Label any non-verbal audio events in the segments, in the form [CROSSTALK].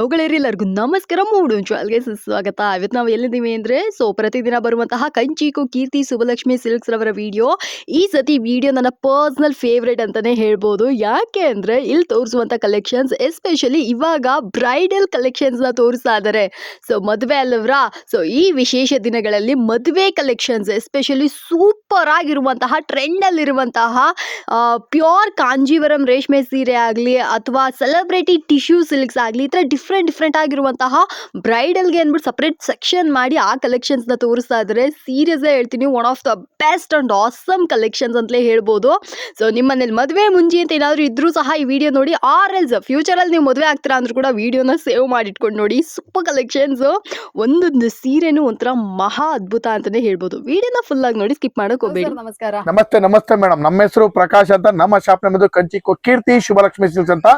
ಅವುಗಳೆಲ್ಲರಿಗೂ ನಮಸ್ಕಾರ. ಮೂಡು ಚಾಲ್ಗೆ ಸುಸ್ವಾಗತ. ಇವತ್ತು ನಾವು ಎಲ್ಲಿದ್ದೀವಿ ಅಂದರೆ ಸೊ, ಪ್ರತಿದಿನ ಬರುವಂತಹ ಕಂಚಿಕು ಕೀರ್ತಿ ಸುಬಲಕ್ಷ್ಮಿ ಸಿಲ್ಕ್ಸ್ ರವರ ವಿಡಿಯೋ ಈ ಸತಿ ವಿಡಿಯೋ ನನ್ನ ಪರ್ಸ್ನಲ್ ಫೇವ್ರೇಟ್ ಅಂತಲೇ ಹೇಳ್ಬೋದು. ಯಾಕೆ ಅಂದರೆ ಇಲ್ಲಿ ತೋರಿಸುವಂಥ ಕಲೆಕ್ಷನ್ಸ್ ಎಸ್ಪೆಷಲಿ ಇವಾಗ ಬ್ರೈಡಲ್ ಕಲೆಕ್ಷನ್ಸ್ನ ತೋರಿಸ್ತಾ ಇದ್ದಾರೆ ಸೊ ಮದುವೆ ಅಲ್ಲವ್ರಾ ಸೊ ಈ ವಿಶೇಷ ದಿನಗಳಲ್ಲಿ ಮದುವೆ ಕಲೆಕ್ಷನ್ಸ್ ಎಸ್ಪೆಷಲಿ ಸೂಪರ್ ಆಗಿರುವಂತಹ ಟ್ರೆಂಡಲ್ಲಿರುವಂತಹ ಪ್ಯೂರ್ ಕಾಂಜೀವರಂ ರೇಷ್ಮೆ ಸೀರೆ ಆಗಲಿ ಅಥವಾ ಸೆಲೆಬ್ರಿಟಿ ಟಿಶ್ಯೂ ಸಿಲ್ಕ್ಸ್ ಆಗಲಿ, ಈ ಥರ ಡಿಫ್ರೆಂಟ್ ಡಿಫ್ರೆಂಟ್ ಆಗಿರುವಂತಹ ಬ್ರೈಡಲ್ಗೆ ಅಂದ್ಬಿಟ್ಟು ಸಪ್ರೇಟ್ ಸೆಕ್ಷನ್ ಮಾಡಿ ಆ ಕಲೆಕ್ಷನ್ಸ್ನ ತೋರಿಸ್ತಾ ಇದ್ದಾರೆ ಸೀರಿಯಸ್ಸೇ ಹೇಳ್ತೀನಿ one of the best and awesome collections ಅಂತಲೇ ಹೇಳ್ಬೋದು. ಸೊ ನಿಮ್ಮನೇಲಿ ಮದುವೆ ಮುಂಜಿ ಅಂತ ಏನಾದರೂ ಇದ್ರೂ ಸಹ ಈ ವಿಡಿಯೋ ನೋಡಿ. ಆರ್ ಎಲ್ಸ್ ಫ್ಯೂಚರಲ್ಲಿ ನೀವು ಮದುವೆ ಆಗ್ತೀರಾ ಅಂದ್ರೂ ಕೂಡ ವಿಡಿಯೋನ ಸೇವ್ ಮಾಡಿಟ್ಕೊಂಡು ನೋಡಿ. ಸೂಪರ್ ಕಲೆಕ್ಷನ್ಸು ಒಂದೊಂದು ಸೀರೆನೂ ಒಂಥರ ಮಹಾ ಅದ್ಭುತ ಅಂತಲೇ ಹೇಳ್ಬೋದು. ವಿಡಿಯೋನ ಫುಲ್ಲಾಗಿ ನೋಡಿ ಸ್ಕಿಪ್ ಮಾಡೋಕೆ ಹೋಗ್ಬೇಡಿ. ನಮಸ್ಕಾರ. ನಮಸ್ತೆ ನಮಸ್ತೆ ಮೇಡಮ್. ನಮ್ಮ ಹೆಸರು ಪ್ರಕಾಶ್ ಅಂತ. ನಮ್ಮ ಶಾಪ್ ನಮ್ಮದು ಕಂಚಿ ಕೀರ್ತಿ ಶುಭಲಕ್ಷ್ಮಿ ಸಿಲ್ಸ್ ಅಂತ.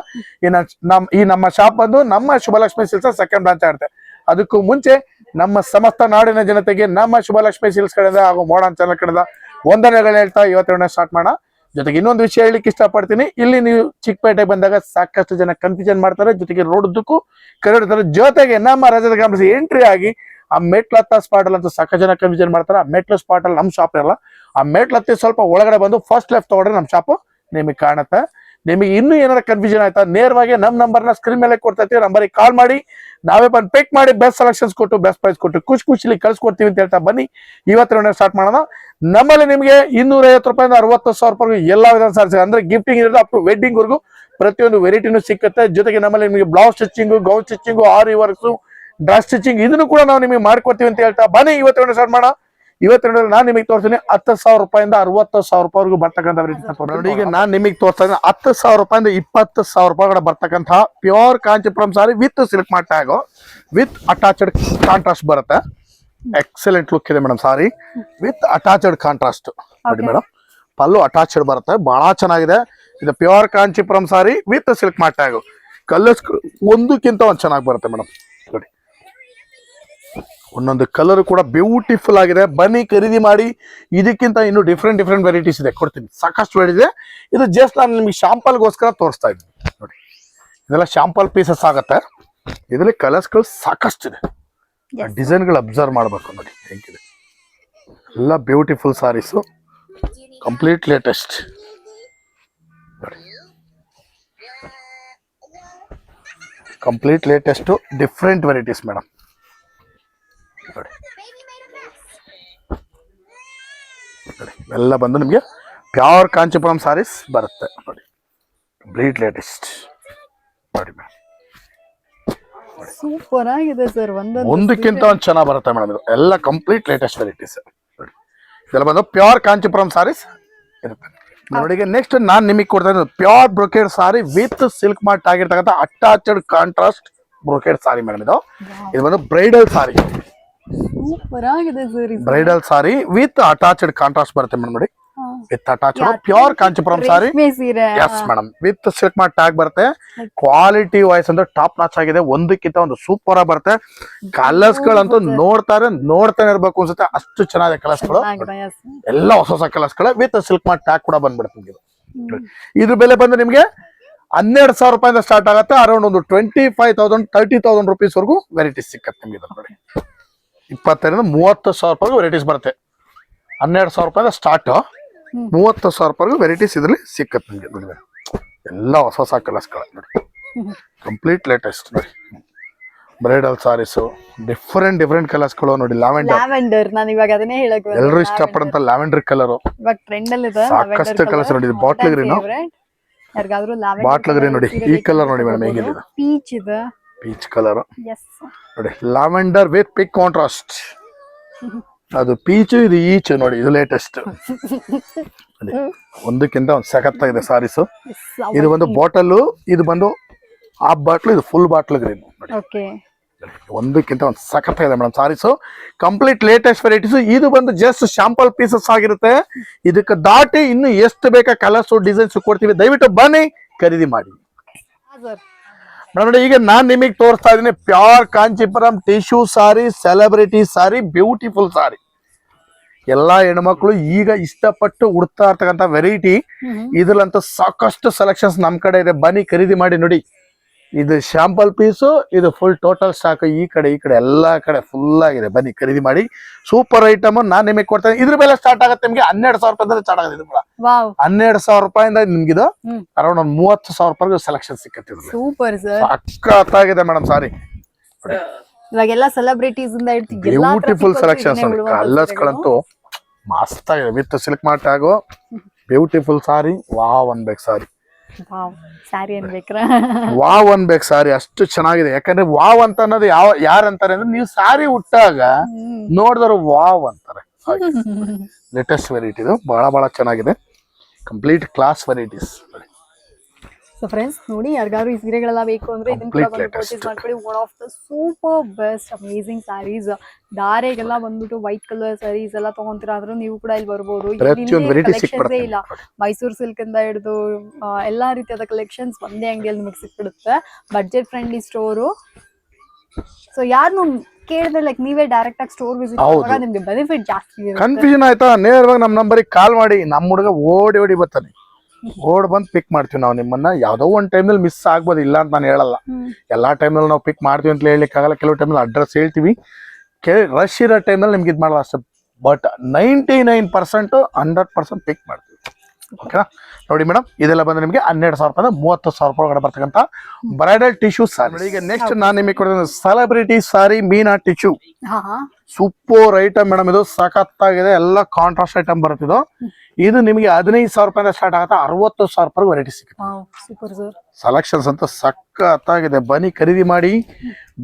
ಈ ನಮ್ಮ ಶಾಪ್ ಬಂದು ನಮ್ಮ ಶುಭಲಕ್ಷ್ಮಿ ಸಿಲ್ಸ್ ಸೆಕೆಂಡ್ ಬ್ರಾಂಚ್ ಆಗುತ್ತೆ. ಅದಕ್ಕೂ ಮುಂಚೆ ನಮ್ಮ ಸಮಸ್ತ ನಾಡಿನ ಜನತೆಗೆ ನಮ್ಮ ಶುಭಲಕ್ಷ್ಮಿ ಸಿಲ್ಸ್ ಕಡೆಯಿಂದ ಹಾಗೂ ಮೋಡನ್ ಚಾನಲ್ ಕಡೆಯಿಂದ ವಂದನೆಗಳು ಹೇಳ್ತಾ ಇವತ್ತೆರಡನೇ ಸ್ಟಾರ್ಟ್ ಮಾಡೋಣ. ಜೊತೆಗೆ ಇನ್ನೊಂದು ವಿಷಯ ಹೇಳಲಿಕ್ಕೆ ಇಷ್ಟಪಡ್ತೀನಿ. ಇಲ್ಲಿ ನೀವು ಚಿಕ್ಕಪೇಟೆ ಬಂದಾಗ ಸಾಕಷ್ಟು ಜನ ಕನ್ಫ್ಯೂಷನ್ ಮಾಡ್ತಾರೆ. ಜೊತೆಗೆ ರೋಡ್ದಕ್ಕೂ ಕರೆಡ್ತಾರೆ ಜೊತೆಗೆ ನಮ್ಮ ರಜದ ಗಮನಿಸಿ ಎಂಟ್ರಿ ಆಗಿ ಆ ಮೆಟ್ಲತ್ತ ಸ್ಪಾಟ್ ಅಲ್ಲಿ ಅಂತೂ ಸಾಕಷ್ಟು ಜನ ಕನ್ಫ್ಯೂಷನ್ ಮಾಡ್ತಾರೆ. ಆ ಮೆಟ್ಲು ಸ್ಪಾಟ್ ಅಲ್ಲಿ ನಮ್ಮ ಶಾಪ್ ಇರಲ್ಲ. ಆ ಮೆಟ್ಲತ್ತಿ ಸ್ವಲ್ಪ ಒಳಗಡೆ ಬಂದು ಫಸ್ಟ್ ಲೆಫ್ಟ್ ತಗೊಂಡ್ರೆ ನಮ್ಮ ಶಾಪು ನಿಮಗೆ ಕಾಣುತ್ತೆ. ನಿಮಗೆ ಇನ್ನೂ ಏನಾರ ಕನ್ಫ್ಯೂಷನ್ ಆಯ್ತಾ? ನೇರವಾಗಿ ನಮ್ಮ ನಂಬರ್ನ ಸ್ಕ್ರೀನ್ ಮೇಲೆ ಕೊಡ್ತಾ ಇರ್ತೀವಿ, ನಂಬರಿಗೆ ಕಾಲ್ ಮಾಡಿ. ನಾವೇ ಬಂದು ಪಿಕ್ ಮಾಡಿ ಬೆಸ್ಟ್ ಸೆಲೆಕ್ಷನ್ಸ್ ಕೊಟ್ಟು ಬೆಸ್ಟ್ ಪ್ರೈಸ್ ಕೊಟ್ಟು ಖುಷಿ ಖುಷಿಲಿ ಕಳ್ಸಿಕೊಡ್ತೀವಿ ಅಂತ ಹೇಳ್ತಾ ಬನ್ನಿ. ಇವತ್ತಿನ ಸ್ಟಾರ್ಟ್ ಮಾಡೋಣ. ನಮ್ಮಲ್ಲಿ ನಿಮಗೆ ಇನ್ನೂರೈವತ್ತು ರೂಪಾಯಿಂದ ಅರವತ್ತು ಸಾವಿರ ರೂಪಾಯಿ ಎಲ್ಲ ವಿಧಾನ ಸಾರಿಸಿ ಅಂದ್ರೆ ಗಿಫ್ಟಿಂಗ್ ಇರೋದು ಅಪ್ ಟು ವೆಡ್ಡಿಂಗ್ ವರ್ಗು ಪ್ರತಿಯೊಂದು ವೆರೈಟಿನೂ ಸಿಕ್ಕುತ್ತೆ. ಜೊತೆಗೆ ನಮ್ಮಲ್ಲಿ ನಿಮಗೆ blouse stitching gown stitching aari works dress stitching ಇದನ್ನು ಕೂಡ ನಾವು ನಿಮಗೆ ಮಾಡ್ಕೊಡ್ತೀವಿ ಅಂತ ಹೇಳ್ತಾ ಬನ್ನಿ. ಇವತ್ತಿನ ಸ್ಟಾರ್ಟ್ ಮಾಡೋಣ. ಇವತ್ತಿನ ನಾನು ನಿಮಗೆ ತೋರಿಸ್ತೀನಿ ಹತ್ತು ಸಾವಿರ ರೂಪಾಯಿಂದ ಅರವತ್ತು ಸಾವಿರ ರೂಪಾಯಿವರೆಗೂ ಬರ್ತಕ್ಕಂಥ ನೋಡಿ ಈಗ ನಾನು ನಿಮಗೆ ತೋರಿಸ್ತಾ ಇದ್ದೀನಿ ಹತ್ತು ಸಾವಿರ ರೂಪಾಯಿಂದ ಇಪ್ಪತ್ತು ಸಾವಿರ ರೂಪಾಯಿ ಬರ್ತಕ್ಕಂತಹ pure Kanchipuram sari with silk ಮಾಟ ಆಗೋ ವಿತ್ ಅಟ್ಯಾಚಡ್ ಕಾಂಟ್ರಾಸ್ಟ್ ಬರುತ್ತೆ. ಎಕ್ಸಲೆಂಟ್ ಲುಕ್ ಇದೆ madam sari with attached contrast ನೋಡಿ ಮೇಡಮ್ ಪಲ್ಲು ಅಟ್ಯಾಚ್ಡ್ ಬರುತ್ತೆ ಬಹಳ ಚೆನ್ನಾಗಿದೆ. ಇದು pure Kanchipuram sari with silk ಮಾಟ ಆಗೋ ಕಲರ್ಸ್ ಒಂದಕ್ಕಿಂತ ಒಂದು ಚೆನ್ನಾಗಿ ಬರುತ್ತೆ ಮೇಡಮ್ ನೋಡಿ. ಒಂದೊಂದು ಕಲರ್ ಕೂಡ ಬ್ಯೂಟಿಫುಲ್ ಆಗಿದೆ. ಬನ್ನಿ ಖರೀದಿ ಮಾಡಿ. ಇದಕ್ಕಿಂತ ಇನ್ನು ಡಿಫ್ರೆಂಟ್ ಡಿಫ್ರೆಂಟ್ ವೆರೈಟೀಸ್ ಇದೆ. ಕೊಡ್ತೀನಿ. ಸಾಕಷ್ಟು ಇದೆ. ಇದು ಜಸ್ಟ್ ನಾನು ನಿಮಗೆ ಶಾಂಪಲ್ಗೋಸ್ಕರ ತೋರಿಸ್ತಾ ಇದ್ದೀನಿ. ನೋಡಿ. ಇದೆಲ್ಲ ಶಾಂಪಲ್ ಪೀಸಸ್ ಆಗುತ್ತೆ. ಇದರಲ್ಲಿ ಕಲರ್ಸ್ಗಳು ಸಾಕಷ್ಟು ಇದೆ. ಡಿಸೈನ್ಗಳು ಅಬ್ಸರ್ವ್ ಮಾಡಬೇಕು ನೋಡಿ. ಹೆಂಗಿದೆ? ಎಲ್ಲ ಬ್ಯೂಟಿಫುಲ್ ಸಾರೀಸು ಕಂಪ್ಲೀಟ್ ಲೇಟೆಸ್ಟ್ ನೋಡಿ. Complete latest different varieties madam ನೋಡಿ ನೋಡಿ ಎಲ್ಲ ಬಂದು ನಿಮಗೆ ಪ್ಯೂರ್ ಕಾಂಚಿಪುರಂ ಸಾರೀಸ್ ಬರುತ್ತೆ. ನೋಡಿ. ಕಂಪ್ಲೀಟ್ ಲೇಟೆಸ್ಟ್ ನೋಡಿ ಮ್ಯಾಮ್ ಸೂಪರ್ ಆಗಿದೆ ಸರ್. ಒಂದಕ್ಕಿಂತ ಒಂದು ಚೆನ್ನಾಗಿ ಬರುತ್ತೆ ಮೇಡಮ್ ಇದು. ಎಲ್ಲ ಕಂಪ್ಲೀಟ್ ಲೇಟೆಸ್ಟ್ ವೆರೈಟೀಸ್ ನೋಡಿ. ಇದೆಲ್ಲ ಬಂದು ಪ್ಯೂರ್ ಕಾಂಚಿಪುರಂ ಸಾರೀಸ್ ಇರುತ್ತೆ. ನೋಡಿ ನೆಕ್ಸ್ಟ್ ನಾನು ನಿಮಗೆ ಕೊಡ್ತಾ ಇದ್ದೀನಿ pure brocade sari with silk mark ಆಗಿರ್ತಕ್ಕಂಥ attached contrast brocade sari madam ಇದು. ಇದು ಬಂದು ಬ್ರೈಡಲ್ ಸಾರಿ ಸೂಪರ್ ಆಗಿದೆ sir bridal sari with attached contrast ಬರುತ್ತೆ ಮೇಡಮ್ ನೋಡಿ. With attached pure Kanchipuram sari yes madam with silk mark tag ಬರುತ್ತೆ. Quality wise ಅಂದ್ರೆ top notch ಆಗಿದೆ. ಒಂದಕ್ಕಿಂತ ಒಂದು ಸೂಪರ್ ಆಗಿ ಬರುತ್ತೆ. ಕಲರ್ಸ್ ಗಳಂತೂ ನೋಡ್ತಾರೆ ನೋಡ್ತಾನೆ ಇರ್ಬೇಕು ಅನ್ಸುತ್ತೆ. ಅಷ್ಟು ಚೆನ್ನಾಗಿದೆ ಕಲರ್ಸ್ಗಳು. ಎಲ್ಲ ಹೊಸ ಹೊಸ ಕಲರ್ಸ್ಗಳು. ವಿತ್ ಸಿಲ್ಕ್ ಮಾರ್ಟ್ ಟ್ಯಾಗ್ ಕೂಡ ಬಂದ್ಬಿಡುತ್ತೆ ನಿಮ್ಗೆ. ಇದ್ರ ಬೆಲೆ ಬಂದ್ರೆ ನಿಮ್ಗೆ ಹನ್ನೆರಡು ಸಾವಿರ ರೂಪಾಯಿಂದ ಸ್ಟಾರ್ಟ್ ಆಗುತ್ತೆ. ಅರೌಂಡ್ ಒಂದು twenty five thousand thirty thousand rupees ವರೆಗೂ ವೆರೈಟಿ ಸಿಕ್ಕತ್ತೆ ನಿಮ್ಗೆ ಇದ್ರ ನೋಡಿ. ಇಪ್ಪತ್ತರಿಂದ ಮೂವತ್ತು ಸಾವಿರ ರೂಪಾಯಿ ವೆರೈಟೀಸ್ ಬರುತ್ತೆ. ಹನ್ನೆರಡು ಸಾವಿರ ರೂಪಾಯಿಂದ ಸ್ಟಾರ್ಟ್ ಮೂವತ್ತು ಸಾವಿರ ರೂಪಾಯಿಗೂ ವೆರೈಟೀಸ್ ಇದರಲ್ಲಿ ಸಿಕ್ಕತ್ತೆ ನಿಮಗೆ ನೋಡಿ ಎಲ್ಲ ಹೊಸ ಹೊಸ ಕಲರ್ಸ್ಗಳು ನೋಡಿ ಕಂಪ್ಲೀಟ್ ಲೇಟೆಸ್ಟ್ ನೋಡಿ ಬ್ರೈಡಲ್ ಸಾರೀಸು ಡಿಫ್ರೆಂಟ್ ಡಿಫ್ರೆಂಟ್ ಕಲರ್ಸ್ಗಳು ನೋಡಿ ಲ್ಯಾವೆಂಡರ್ ಲ್ಯಾವೆಂಡರ್ ನಾನು ಇವಾಗ ಅದನ್ನೇ ಹೇಳಕ್. ಎಲ್ಲರೂ ಇಷ್ಟಪಡಂತ ಲ್ಯಾವೆಂಡರ್ ಕಲರ್ ಇವಾಗ ಟ್ರೆಂಡ್ ಅಲ್ಲಿ ಇದೆ ಸಾಕಷ್ಟು ಕಲರ್ಸ್ ನೋಡಿ, ಇದು ಗ್ರೀನ್. ಲ್ಯಾವೆಂಡರ್ ಬಾಟಲ್ ಗ್ರೀನ್ ನೋಡಿ, ಈ ಕಲರ್ ನೋಡಿ ಮೇಡಮ್ ಹೇಗಿದೆ. ಪೀಚ್ ಇದೆ. ಪೀಚ್ ಕಲರ್ ನೋಡಿ ಲ್ಯಾವೆಂಡರ್ ವಿತ್ ಪಿಕ್ ಕಾಂಟ್ರಾಸ್ಟ್ ಅದು ಪೀಚು ಇದು ಈಚ್ ನೋಡಿ ಇದು ಲೇಟೆಸ್ಟ್ ಒಂದಕ್ಕಿಂತ ಒಂದು ಸಖತ್ತಾಗಿದೆ ಸಾರೀಸು ಇದು ಬಂದು ಬಾಟಲ್ ಇದು ಬಂದು ಆ ಬಾಟ್ಲು ಇದು ಫುಲ್ ಬಾಟ್ಲ್ ಗ್ರೀನ್ ನೋಡಿ. ಒಂದಕ್ಕಿಂತ ಒಂದು ಸಖತ್ತಾಗಿದೆ madam saris complete latest varieties ಇದು ಬಂದು ಜಸ್ಟ್ ಶಾಂಪಲ್ ಪೀಸಸ್ ಆಗಿರುತ್ತೆ. ಇದಕ್ಕೆ ದಾಟಿ ಇನ್ನು ಎಷ್ಟು ಬೇಕಾ ಕಲರ್ಸ್ ಡಿಸೈನ್ಸ್ ಕೊಡ್ತೀವಿ ದಯವಿಟ್ಟು ಬನ್ನಿ ಖರೀದಿ ಮಾಡಿ. ಸರ್ ನೋಡಿ ಈಗ ನಾನು ನಿಮಗೆ ತೋರಿಸ್ತಾ ಇದ್ದೀನಿ pure Kanchipuram tissue sari celebrity sari beautiful sari. ಎಲ್ಲಾ ಹೆಣ್ಮಕ್ಳು ಈಗ ಇಷ್ಟಪಟ್ಟು ಉಡ್ತಾ ಇರ್ತಕ್ಕಂಥ ವೆರೈಟಿ. ಇದ್ರಲ್ಲಂತೂ ಸಾಕಷ್ಟು ಸೆಲೆಕ್ಷನ್ಸ್ ನಮ್ ಕಡೆ ಇದೆ. ಬನ್ನಿ ಖರೀದಿ ಮಾಡಿ ನೋಡಿ. ಇದು ಶಾಂಪಲ್ ಪೀಸು ಇದು ಫುಲ್ ಟೋಟಲ್ ಸ್ಟಾಕ್ ಈ ಕಡೆ ಈ ಕಡೆ ಎಲ್ಲಾ ಕಡೆ ಫುಲ್ ಆಗಿದೆ. ಬನ್ನಿ ಖರೀದಿ ಮಾಡಿ. ಸೂಪರ್ ಐಟಮ್ ನಾನು ನಿಮಗೆ ಕೊಡ್ತೇನೆ. ಇದ್ರ ಮೇಲೆ ಸ್ಟಾರ್ಟ್ ಆಗುತ್ತೆ ನಿಮ್ಗೆ ಹನ್ನೆರಡು ಸಾವಿರ ರೂಪಾಯಿ ಸ್ಟಾರ್ಟ್ ಆಗುತ್ತೆ ಇದು ಕೂಡ. ಹನ್ನೆರಡು ಸಾವಿರ ರೂಪಾಯಿಂದ ನಿಮ್ಗೆ ಇದು ಅರೌಂಡ್ ಒಂದ್ ಮೂವತ್ತು ಸಾವಿರ ರೂಪಾಯಿಗೂ ಸೆಲೆಕ್ಷನ್ ಸಿಕ್ಕತ್ತೆ ಸೂಪರ್ ಸರ್ ಆಗಿದೆ ಮೇಡಮ್ ಸಾರಿ. ಇವಾಗೆಲ್ಲ celebrities beautiful selection selections colours. ಗಳಂತೂ ಮಸ್ತ್ ಆಗಿದೆ ವಿತ್ ಸಿಲ್ಕ್ ಮಾರ್ಟ್ ಆಗೋ. ಬ್ಯೂಟಿಫುಲ್ ಸಾರಿ. ವಾವ್ ಅನ್ಬೇಕು ಸಾರಿ. ವಾವ್ ಸ್ಯಾರಿ ಅನ್ಬೇಕ್ರ. ವಾವ್ ಅನ್ಬೇಕು ಸಾರಿ ಅಷ್ಟು ಚೆನ್ನಾಗಿದೆ. ಯಾಕಂದ್ರೆ ವಾವ್ ಅಂತ ಅನ್ನೋದು ಯಾವ ಯಾರಂತಾರೆ ಅಂದ್ರೆ ನೀವು ಸಾರಿ ಉಟ್ಟಾಗ ನೋಡಿದ್ರು ವಾವ್ ಅಂತಾರೆ. ಲೇಟೆಸ್ಟ್ ವೆರೈಟಿ ಇದು. ಬಹಳ ಬಹಳ ಚೆನ್ನಾಗಿದೆ. Complete class varieties so friends ನೋಡಿ ಯಾರಿಗಾರು ಈ ಸೀರೆಗಳೆಲ್ಲ ಬೇಕು ಅಂದ್ರೆ ಇದನ್ನ ಕೂಡ ಬಂದು ಪರ್ಚೇಸ್. ಮಾಡ್ಕೊಳ್ಳಿ. One of the super best amazing saris ದಾರೆಗೆಲ್ಲ ಬಂದ್ಬಿಟ್ಟು ವೈಟ್ ಕಲರ್ ಸ್ಯಾರೀಸ್ ಎಲ್ಲ ತಗೊಂತೀರಾ ಅಂದ್ರೆ ನೀವು ಕೂಡ ಇಲ್ಲಿ ಬರ್ಬೋದು. ಕಲೆಕ್ಷನ್ಸೇ ಇಲ್ಲ. ಮೈಸೂರು ಸಿಲ್ಕ್ ಇಂದ ಹಿಡಿದು ಎಲ್ಲಾ ರೀತಿಯಾದ ಕಲೆಕ್ಷನ್ಸ್ ಒಂದೇ ಅಂಗಡಿಯಲ್ಲಿ ನಿಮಗೆ ಸಿಕ್ಬಿಡುತ್ತೆ. ಬಡ್ಜೆಟ್ ಫ್ರೆಂಡ್ಲಿ ಸ್ಟೋರು ಸೊ ಯಾರನ್ನು ಕೇಳಿದ್ರೆ ಲೈಕ್ ನೀವೇ ಡೈರೆಕ್ಟ್ ಆಗಿ ಸ್ಟೋರ್ ವಿಸಿಟ್ ನಿಮ್ಗೆ ಬೆನಿಫಿಟ್ ಜಾಸ್ತಿ ಕನ್ಫ್ಯೂಷನ್ ಆಯ್ತಾ? ನೇರವಾಗಿ ನಮ್ಮ ನಂಬರಿಗೆ ಕಾಲ್ ಮಾಡಿ. ನಮ್ಮ ಹುಡುಗ ಓಡಿ ಓಡಿ ಬರ್ತಾನೆ. ಓಡ್ ಬಂದ್ ಪಿಕ್ ಮಾಡ್ತೀವಿ ನಾವು ನಿಮ್ಮನ್ನ. ಯಾವ್ದೋ ಒಂದ್ ಟೈಮಲ್ಲಿ ಮಿಸ್ ಆಗ್ಬೋದು ಇಲ್ಲ ಅಂತ ನಾನು ಹೇಳಲ್ಲ. ಎಲ್ಲಾ ಟೈಮ್ನಲ್ಲಿ ನಾವು ಪಿಕ್ ಮಾಡ್ತೀವಿ ಅಂತ ಹೇಳಲಿಕ್ಕಾಗಲ್ಲ ಕೆಲವು ಟೈಮಲ್ಲಿ ಅಡ್ರೆಸ್ ಹೇಳ್ತೀವಿ. ರಶ್ ಇರೋ ಟೈಮಲ್ಲಿ ನಿಮ್ಗೆ ಇದು ಮಾಡಲ್ಲ ಅಷ್ಟೇ. But ninety nine percent hundred percent pick ಮಾಡ್ತೀವಿ ಓಕೆನಾ ನೋಡಿ ಮೇಡಮ್ ಇದೆಲ್ಲ ಬಂದ್ರೆ ನಿಮಗೆ ಹನ್ನೆರಡು ಸಾವಿರ ರೂಪಾಯಿ ಮೂವತ್ತು ಸಾವಿರ ರೂಪಾಯಿ ಒಳಗಡೆ ಬರ್ತಕ್ಕಂಥ ಬ್ರೈಡಲ್ ಟಿಶ್ಯೂ ಸಾರಿ ಈಗ ನೆಕ್ಸ್ಟ್ ನಾನು ನಿಮಗೆ ಕೊಡ್ತೀನಿ. ಸೆಲೆಬ್ರಿಟಿ ಸಾರಿ ಮೀನಾ ಟಿಶ್ಯೂ ಸೂಪರ್ ಐಟಮ್ ಮೇಡಮ್ ಇದು. ಸಖತ್ತಾಗಿದೆ ಎಲ್ಲ ಕಾಂಟ್ರಾಸ್ಟ್ ಐಟಮ್ ಬರುತ್ತಿದ್ದು ಇದು ನಿಮಗೆ ಹದಿನೈದು ಸಾವಿರ ರೂಪಾಯಿಂದ ಸ್ಟಾರ್ಟ್ ಆಗುತ್ತೆ ಅರವತ್ತು ಸಾವಿರ ರೂಪಾಯಿ ವೆರೈಟಿ ಸಿಗುತ್ತೆ. ಸೆಲೆಕ್ಷನ್ಸ್ ಅಂತ ಸಖತ್ತಾಗಿದೆ. ಬನಿ ಖರೀದಿ ಮಾಡಿ.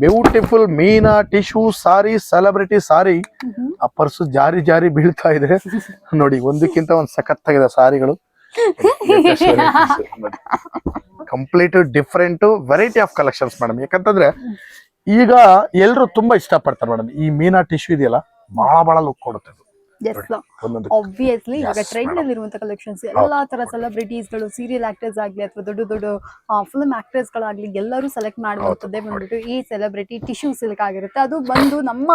ಬ್ಯೂಟಿಫುಲ್ ಮೀನಾ ಟಿಶ್ಯೂ ಸಾರಿ ಸೆಲೆಬ್ರಿಟಿ ಸಾರಿ ಆ ಪರ್ಸು ಜಾರಿ ಜಾರಿ ಬೀಳ್ತಾ ಇದೆ. ನೋಡಿ ಒಂದಕ್ಕಿಂತ ಒಂದು ಸಖತ್ತಾಗಿದೆ ಸಾರಿಗಳು. Complete different variety of collections madam ಯಾಕಂತಂದ್ರೆ ಈಗ ಎಲ್ರು ತುಂಬಾ ಇಷ್ಟಪಡ್ತಾರೆ ಮೇಡಮ್ ಈ ಮೀನಾ ಟಿಶ್ಯೂ ಇದೆಯಲ್ಲ ಬಹಳ ಬಹಳ ಲುಕ್ ಕೊಡುತ್ತೆ ಅದು. ಎಸ್ ಆಬ್ವಿಯಸ್ಲಿ ಇವಾಗ ಟ್ರೆಂಡ್. ಅಲ್ಲಿ ಇರುವಂತ ಕಲೆಕ್ಷನ್ಸ್ ಎಲ್ಲಾ ತರ ಸೆಲೆಬ್ರಿಟೀಸ್ಗಳು ಸೀರಿಯಲ್ ಆಕ್ಟರ್ಸ್ ಆಗ್ಲಿ ಅಥವಾ ದೊಡ್ಡ ದೊಡ್ಡ ಫಿಲ್ಮ್ ಆಕ್ಟರ್ಸ್ ಗಳಾಗ್ಲಿ ಎಲ್ಲರೂ ಸೆಲೆಕ್ಟ್ ಮಾಡುವಂತದ್ದೇ ಬಂದ್ಬಿಟ್ಟು ಈ ಸೆಲೆಬ್ರಿಟಿ ಟಿಶ್ಯೂ ಸಿಲ್ಕ್ ಆಗಿರುತ್ತೆ. ಅದು ಬಂದು ನಮ್ಮ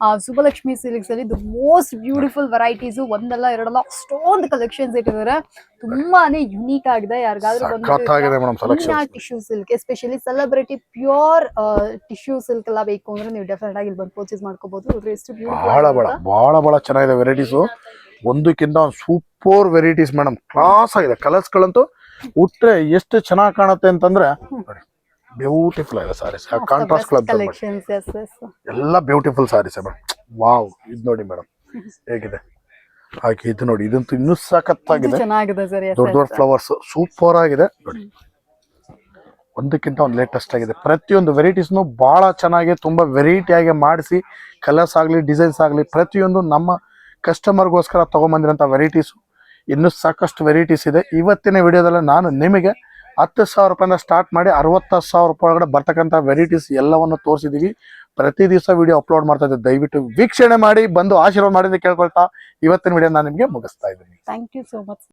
ಆ, ಸುಬ್ಬಲಕ್ಷ್ಮಿ ಸಿಲ್ಕ್ಸ್ ಅಲ್ಲಿ ದ ಮೋಸ್ಟ್ ಬ್ಯೂಟಿಫುಲ್ ವೆರೈಟೀಸ್ ಒಂದಲ್ಲ ಎರಡಲ್ಲ ಅಷ್ಟೊಂದು ಕಲೆಕ್ಷನ್ಸ್ ಇಟ್ಟಿದ್ದಾರೆ. ತುಂಬಾನೇ ಯುನೀಕ್ ಆಗಿದೆ. ಯಾರಿಗಾದ್ರೂ tissue silk especially celebrity pure tissue silk ಎಲ್ಲ ಬೇಕು ಅಂದ್ರೆ ನೀವು ಡೆಫಿನೆಟ್ ಆಗಿ ಇಲ್ಲಿ ಬಂದು ಪರ್ಚೇಸ್ ಮಾಡ್ಕೋಬಹುದು ಎಷ್ಟು ಬಹಳ ಬಹಳ ಬಹಳ ಬಹಳ ಚೆನ್ನಾಗಿದೆ ವೆರೈಟೀಸ್ ಒಂದಕ್ಕಿಂತ ಒಂದು ಸೂಪರ್ ವೆರೈಟೀಸ್ ಮೇಡಮ್. ಕ್ಲಾಸ್ ಆಗಿದೆ. ಕಲರ್ಸ್ ಗಳಂತೂ ಉಟ್ರೆ ಎಷ್ಟು ಚೆನ್ನಾಗಿ ಕಾಣುತ್ತೆ ಅಂತಂದ್ರೆ ಬ್ಯೂಟಿಫುಲ್ ಆಗಿದೆ ಸಾರೀಸ್ ಕಾಂಟ್ರಾಸ್ಟ್ ಕಲರ್ ಎಲ್ಲ ಬ್ಯೂಟಿಫುಲ್ ಸಾರೀಸ್ ಮೇಡಮ್. ವಾವ್ ಇದು ನೋಡಿ ಮೇಡಮ್. [LAUGHS] ಹೇಗಿದೆ? ಹಾಗೆ ಇದು ನೋಡಿ ಇದಂತೂ ಇನ್ನೂ ಸಖತ್ತಾಗಿದೆ. ಚೆನ್ನಾಗಿದೆ ಸರ್ ಎಸ್ ದೊಡ್ಡ ದೊಡ್ಡ ಫ್ಲವರ್ಸ್ ಸೂಪರ್ ಆಗಿದೆ ನೋಡಿ ಒಂದಕ್ಕಿಂತ ಒಂದು ಲೇಟೆಸ್ಟ್ ಆಗಿದೆ. ಪ್ರತಿಯೊಂದು ವೆರೈಟೀಸ್ನು ಬಹಳ ಚೆನ್ನಾಗಿ ತುಂಬಾ ವೆರೈಟಿ ಆಗಿ ಮಾಡಿಸಿ ಕಲರ್ಸ್ ಆಗಲಿ ಡಿಸೈನ್ಸ್ ಆಗಲಿ ಪ್ರತಿಯೊಂದು ನಮ್ಮ ಕಸ್ಟಮರ್ಗೋಸ್ಕರ ತೊಗೊಂಬಂದಿರೋಂಥ ವೆರೈಟೀಸು ಇನ್ನೂ ಸಾಕಷ್ಟು ವೆರೈಟೀಸ್ ಇದೆ. ಇವತ್ತಿನ ವಿಡಿಯೋದಲ್ಲಿ ನಾನು ನಿಮಗೆ ಹತ್ತು ಸಾವಿರ ರೂಪಾಯಿಂದ ಸ್ಟಾರ್ಟ್ ಮಾಡಿ ಅರವತ್ತು ಸಾವಿರ ರೂಪಾಯಿ ಒಳಗಡೆ ಬರ್ತಕ್ಕಂಥ ವೆರೈಟೀಸ್ ಎಲ್ಲವನ್ನು ತೋರಿಸಿದ್ದೀವಿ ಪ್ರತಿ ದಿವಸ ವಿಡಿಯೋ ಅಪ್ಲೋಡ್ ಮಾಡ್ತಾ ಇದ್ದೆ. ದಯವಿಟ್ಟು ವೀಕ್ಷಣೆ ಮಾಡಿ ಬಂದು ಆಶೀರ್ವಾದ ಮಾಡಿದ್ರೆ ಕೇಳ್ಕೊಳ್ತಾ ಇವತ್ತಿನ ವಿಡಿಯೋ ನಾನು ನಿಮಗೆ ಮುಗಿಸ್ತಾ ಇದ್ದೀನಿ. Thank you so much